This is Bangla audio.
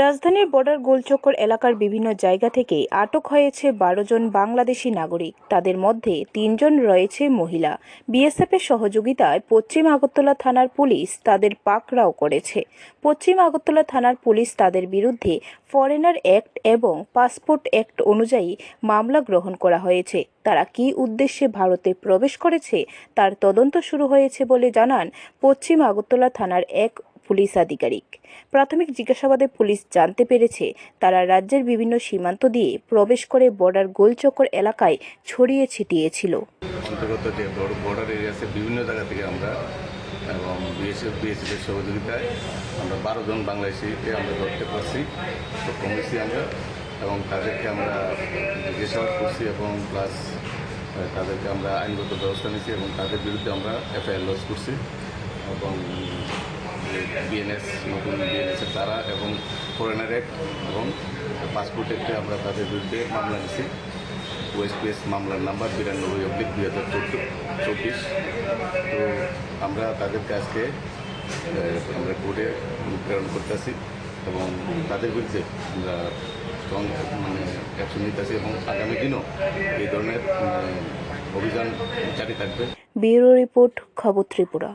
রাজধানীর বর্ডার গোলচক্কর এলাকার বিভিন্ন জায়গা থেকে আটক হয়েছে বারো জন বাংলাদেশি নাগরিক। তাদের মধ্যে তিনজন রয়েছে মহিলা। বিএসএফের সহযোগিতায় পশ্চিম আগরতলা থানার পুলিশ তাদের পাকড়াও করেছে। পশ্চিম আগরতলা থানার পুলিশ তাদের বিরুদ্ধে ফরেনার অ্যাক্ট এবং পাসপোর্ট অ্যাক্ট অনুযায়ী মামলা গ্রহণ করা হয়েছে। তারা কী উদ্দেশ্যে ভারতে প্রবেশ করেছে, তার তদন্ত শুরু হয়েছে বলে জানান পশ্চিম আগরতলা থানার এক পুলিশ আধিকারিক। প্রাথমিক জিজ্ঞাসাবাদে পুলিশ জানতে পেরেছে, তারা রাজ্যের বিভিন্ন সীমান্ত দিয়ে প্রবেশ করে বর্ডার গোলচক্কর এলাকায় ছড়িয়ে ছিটিয়েছিল। অন্তর্গত যে বর্ডার এরিয়া আছে বিভিন্ন জায়গা থেকে আমরা এবং বিএসএফ, বিএসএফের সহযোগিতায় আমরা বারো জন বাংলাদেশিকে আমরা ধরতে পারছি, সক্ষম হয়েছি আমরা এবং তাদেরকে আমরা জিজ্ঞাসাবাদ করছি এবং প্লাস তাদেরকে আমরা আইনগত ব্যবস্থা নিয়েছি এবং তাদের বিরুদ্ধে আমরা এফআইআর লজ করছি এবং বিএনএস, নতুন বিএনএসের তারা এবং ফরেনার অ্যাক্ট এবং পাসপোর্ট অ্যাক্টে আমরা তাদের বিরুদ্ধে মামলা নিয়েছি ওয়েস্ট পিএস মামলার নাম্বার বিরানব্বই অব্লিক দুই হাজার চব্বিশ তো আমরা তাদেরকে আজকে আমরা কোর্টে প্রেরণ করতেছি এবং তাদের বিরুদ্ধে আমরা স্ট্রং মানে অ্যাকশন নিতেছি এবং আগামী দিনও এই ধরনের অভিযান জারি থাকবে। ব্যুরো রিপোর্ট, খবর ত্রিপুরা।